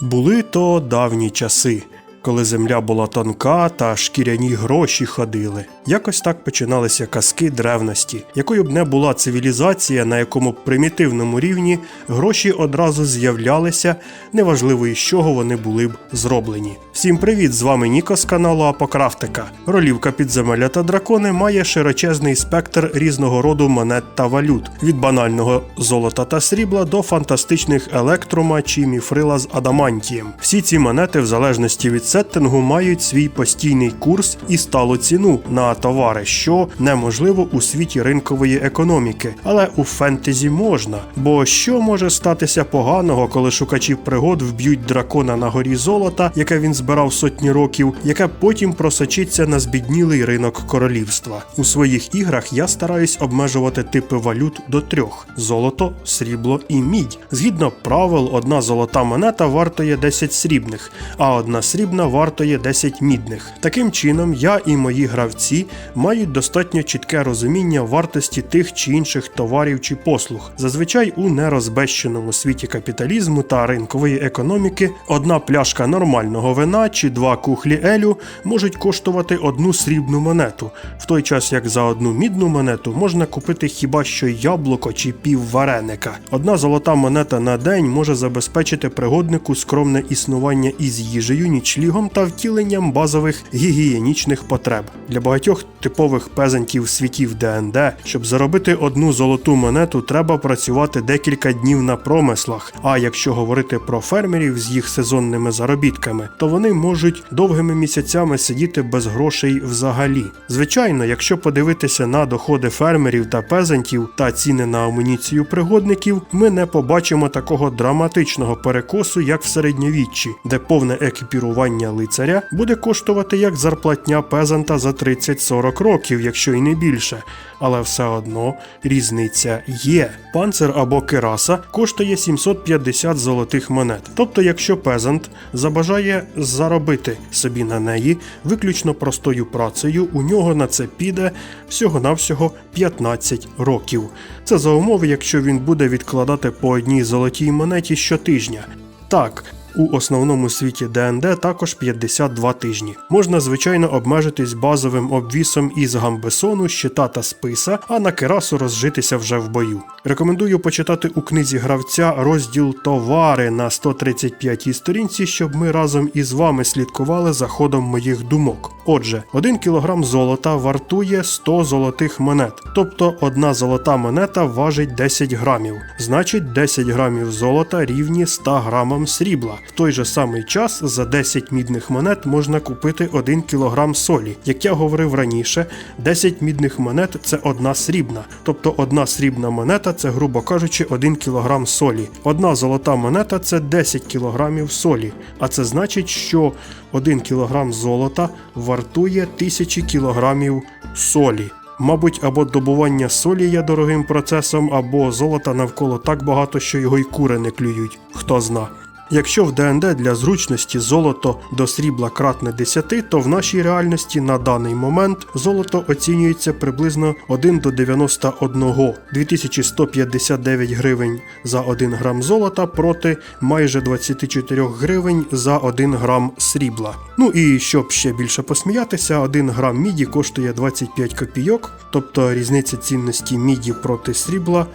Були то давні часи, коли земля була тонка та шкіряні гроші ходили. Якось так починалися казки древності, якою б не була цивілізація, на якому примітивному рівні гроші одразу з'являлися, неважливо із чого вони були б зроблені. Всім привіт! З вами Ніко з каналу Апокрафтика. Ролівка підземелля та дракони має широчезний спектр різного роду монет та валют від банального золота та срібла до фантастичних електрома чи міфрила з адамантієм. Всі ці монети, в залежності від сеттингу, мають свій постійний курс і сталу ціну на товари, що неможливо у світі ринкової економіки. Але у фентезі можна. Бо що може статися поганого, коли шукачі пригод вб'ють дракона на горі золота, яке він збирав сотні років, яке потім просочиться на збіднілий ринок королівства. У своїх іграх я стараюсь обмежувати типи валют до трьох: золото, срібло і мідь. Згідно правил, одна золота монета вартує 10 срібних, а одна срібна вартує 10 мідних. Таким чином, я і мої гравці мають достатньо чітке розуміння вартості тих чи інших товарів чи послуг. Зазвичай у нерозбещеному світі капіталізму та ринкової економіки одна пляшка нормального вина чи два кухлі елю можуть коштувати одну срібну монету, в той час як за одну мідну монету можна купити хіба що яблуко чи пів вареника. Одна золота монета на день може забезпечити пригоднику скромне існування із їжею, нічлігом та втіленням базових гігієнічних потреб. Для багатьох типових пезантів світів ДНД, щоб заробити одну золоту монету, треба працювати декілька днів на промислах. А якщо говорити про фермерів з їх сезонними заробітками, то вони можуть довгими місяцями сидіти без грошей взагалі. Звичайно, якщо подивитися на доходи фермерів та пезантів та ціни на амуніцію пригодників, ми не побачимо такого драматичного перекосу, як в середньовіччі, де повне екіпірування лицаря буде коштувати як зарплатня пезанта за 30-40 років, якщо й не більше. Але все одно різниця є. Панцир або кераса коштує 750 золотих монет. Тобто, якщо пезант забажає заробити собі на неї виключно простою працею, у нього на це піде всього-навсього 15 років. Це за умови, якщо він буде відкладати по одній золотій монеті щотижня. Так, у основному світі ДНД також 52 тижні. Можна, звичайно, обмежитись базовим обвісом із гамбесону, щита та списа, а на керасу розжитися вже в бою. Рекомендую почитати у книзі гравця розділ товари на 135 сторінці, щоб ми разом із вами слідкували за ходом моїх думок. Отже, 1 кг золота вартує 100 золотих монет, тобто одна золота монета важить 10 грамів. Значить, 10 грамів золота рівні 100 грамам срібла. В той же самий час за 10 мідних монет можна купити 1 кг солі. Як я говорив раніше, 10 мідних монет це одна срібна, тобто одна срібна монета це, грубо кажучи, 1 кг солі. Одна золота монета це 10 кг солі. А це значить, що 1 кг золота вартує 1000 кг солі. Мабуть, або добування солі є дорогим процесом, або золота навколо так багато, що його й кури не клюють. Хто зна. Якщо в ДНД для зручності золото до срібла кратне 10, то в нашій реальності на даний момент золото оцінюється приблизно 1 до 91, 2159 гривень за 1 грам золота проти майже 24 гривень за 1 грам срібла. Ну і щоб ще більше посміятися, 1 грам міді коштує 25 копійок, тобто різниця цінності міді проти срібла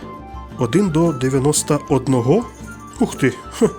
1 до 91. Ух ти, Ха.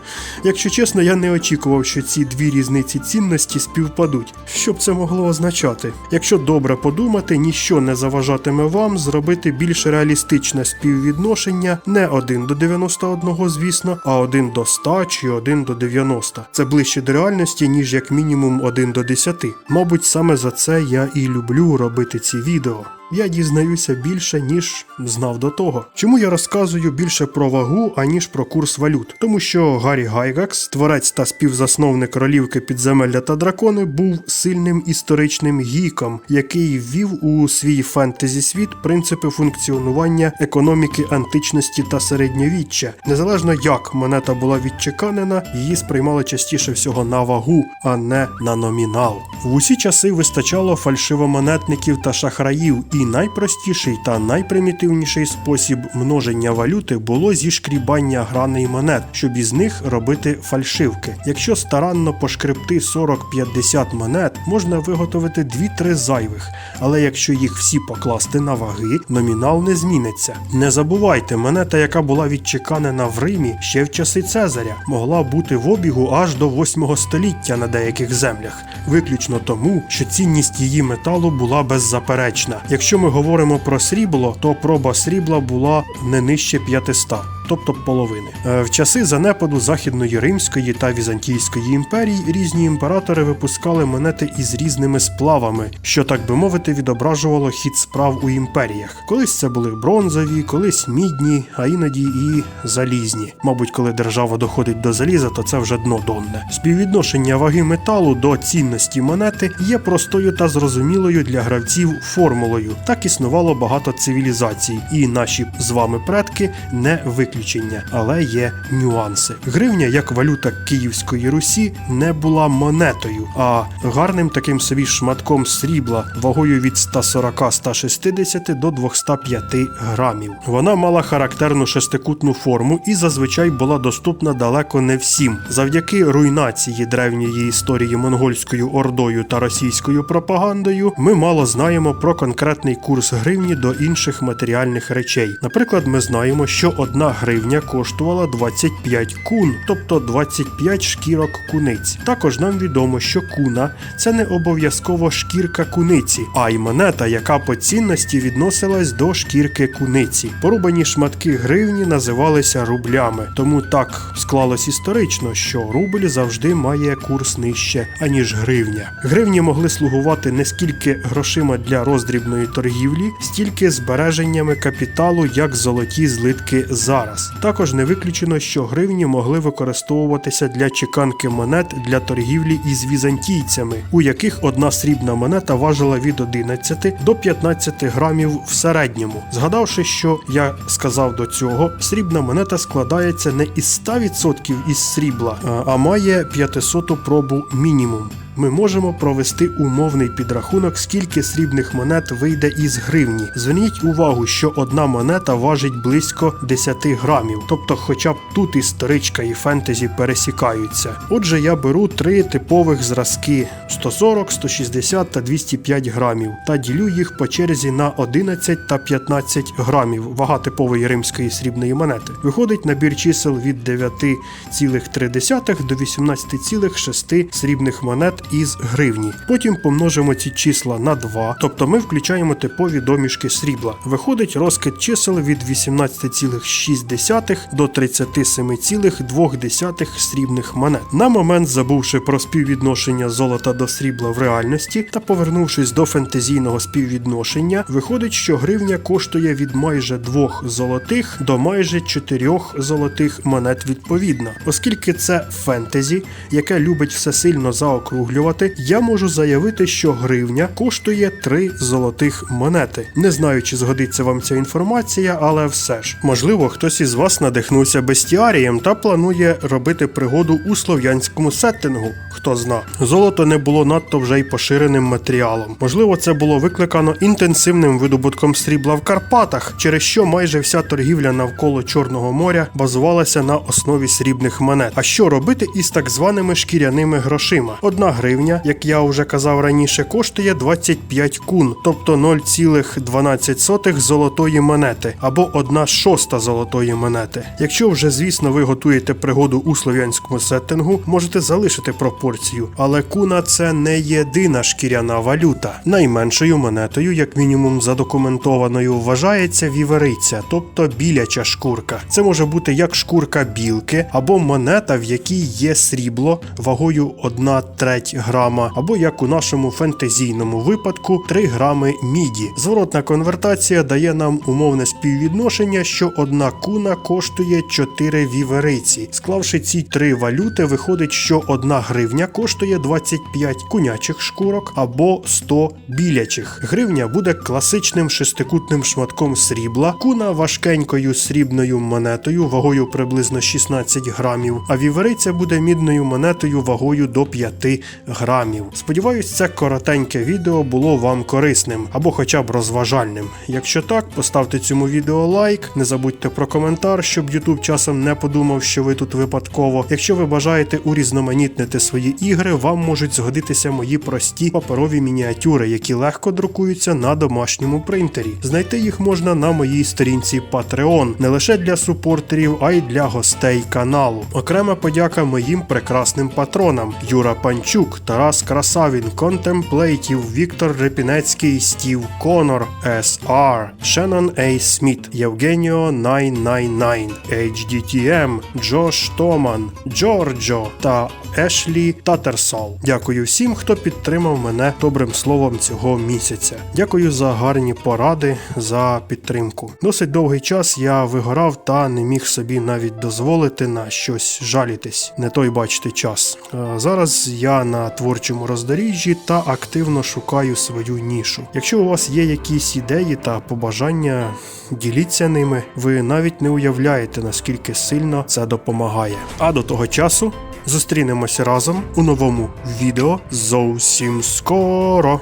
якщо чесно, я не очікував, що ці дві різниці цінності співпадуть. Що б це могло означати? Якщо добре подумати, ніщо не заважатиме вам зробити більш реалістичне співвідношення не 1 до 91, звісно, а 1 до 100 чи 1 до 90. Це ближче до реальності, ніж як мінімум 1 до 10. Мабуть, саме за це я і люблю робити ці відео я дізнаюся більше, ніж знав до того. Чому я розказую більше про вагу, аніж про курс валют? Тому що Гаррі Гайгакс, творець та співзасновник ролівки підземелля та дракони, був сильним історичним гіком, який ввів у свій фентезі світ принципи функціонування економіки античності та середньовіччя. Незалежно як монета була відчеканена, її сприймали частіше всього на вагу, а не на номінал. В усі часи вистачало фальшивомонетників та шахраїв І найпростіший та найпримітивніший спосіб множення валюти було зішкрібання граней монет, щоб із них робити фальшивки. Якщо старанно пошкребти 40-50 монет, можна виготовити 2-3 зайвих, але якщо їх всі покласти на ваги, номінал не зміниться. Не забувайте, монета, яка була відчеканена в Римі ще в часи Цезаря, могла бути в обігу аж до 8 століття на деяких землях, виключно тому, що цінність її металу була беззаперечна. Якщо ми говоримо про срібло, то проба срібла була не нижче 500. Тобто половини Е, в часи занепаду Західної Римської та Візантійської імперій різні імператори випускали монети із різними сплавами, що так би мовити відображувало хід справ у імперіях. Колись це були бронзові, колись мідні, а іноді і залізні. Мабуть, коли держава доходить до заліза, то це вже дно донне. Співвідношення ваги металу до цінності монети є простою та зрозумілою для гравців формулою. Так існувало багато цивілізацій, і наші з вами предки не виключення, але є нюанси. Гривня, як валюта Київської Русі, не була монетою, а гарним таким собі шматком срібла вагою від 140-160 до 205 грамів. Вона мала характерну шестикутну форму і зазвичай була доступна далеко не всім. Завдяки руйнації древньої історії монгольською ордою та російською пропагандою, ми мало знаємо про конкретний курс гривні до інших матеріальних речей. Наприклад, ми знаємо, що одна гривня коштувала 25 кун, тобто 25 шкірок куниць. Також нам відомо, що куна це не обов'язково шкірка куниці, а й монета, яка по цінності відносилась до шкірки куниці. Порубані шматки гривні називалися рублями, тому так склалось історично, що рубль завжди має курс нижче, аніж гривня. Гривні могли слугувати не скільки грошима для роздрібної торгівлі, стільки збереженнями капіталу, як золоті злитки зараз. Також не виключено, що гривні могли використовуватися для чеканки монет для торгівлі із візантійцями, у яких одна срібна монета важила від 11 до 15 грамів в середньому. Згадавши, що я сказав до цього, срібна монета складається не із 100% із срібла, а має 500 пробу мінімум. Ми можемо провести умовний підрахунок, скільки срібних монет вийде із гривні. Зверніть увагу, що одна монета важить близько 10 грамів, тобто, хоча б тут історичка і фентезі пересікаються. Отже, я беру три типових зразки: 140, 160 та 205 грамів, та ділю їх по черзі на 11 та 15 грамів. Вага типової римської срібної монети. Виходить набір чисел від 9,3 до 18,6 срібних монет із гривні. Потім помножимо ці числа на 2, тобто ми включаємо типові домішки срібла. Виходить розкид чисел від 18,6 до 37,2 срібних монет. На момент забувши про співвідношення золота до срібла в реальності та повернувшись до фентезійного співвідношення, виходить, що гривня коштує від майже 2 золотих до майже 4 золотих монет відповідно. Оскільки це фентезі, яке любить все сильно заокруглювати, я можу заявити, що гривня коштує 3 золотих монети. Не знаю, чи згодиться вам ця інформація, але все ж. Можливо, хтось із вас надихнувся бестіарієм та планує робити пригоду у слов'янському сеттингу. Хто зна. Золото не було надто вже й поширеним матеріалом. Можливо, це було викликано інтенсивним видобутком срібла в Карпатах, через що майже вся торгівля навколо Чорного моря базувалася на основі срібних монет. А що робити із так званими шкіряними грошима? Одна гривня, як я вже казав раніше, коштує 25 кун, тобто 0,12 золотої монети або 1 шоста золотої монети. Якщо вже, звісно, ви готуєте пригоду у слов'янському сеттингу, можете залишити пропорцію, але куна це не єдина шкіряна валюта. Найменшою монетою, як мінімум задокументованою, вважається вівериця, тобто біляча шкурка. Це може бути як шкурка білки або монета, в якій є срібло вагою 1 треть грама, або як у нашому фентезійному випадку 3 грами міді. Зворотна конвертація дає нам умовне співвідношення, що одна куна коштує 4 вівериці. Склавши ці три валюти, виходить, що одна гривня коштує 25 кунячих шкурок або 100 білячих. Гривня буде класичним шестикутним шматком срібла, куна важкенькою срібною монетою вагою приблизно 16 грамів, а вівериця буде мідною монетою вагою до 5 грамів. Сподіваюсь, це коротеньке відео було вам корисним або хоча б розважальним. Якщо так, поставте цьому відео лайк, не забудьте про коментар, щоб YouTube часом не подумав, що ви тут випадково. Якщо ви бажаєте урізноманітнити свої ігри, вам можуть згодитися мої прості паперові мініатюри, які легко друкуються на домашньому принтері. Знайти їх можна на моїй сторінці Patreon, не лише для супортерів, а й для гостей каналу. Окрема подяка моїм прекрасним патронам: Юра Панчук, Тарас Красавін, Контемплейтів, Віктор Репінецький, Стів Конор, SR, Шеннон Ей Сміт, Євгеніо 999, HDTM, Джош Томан, Джорджо та Ешлі Татерсол. Дякую всім, хто підтримав мене добрим словом цього місяця. Дякую за гарні поради, за підтримку. Досить довгий час я вигорав та не міг собі навіть дозволити на щось жалітись. Не той бачити час. Е, Зараз я на творчому роздоріжжі та активно шукаю свою нішу. Якщо у вас є якісь ідеї та побажання, діліться ними. Ви навіть не уявляєте, наскільки сильно це допомагає. А до того часу зустрінемося разом у новому відео зовсім скоро.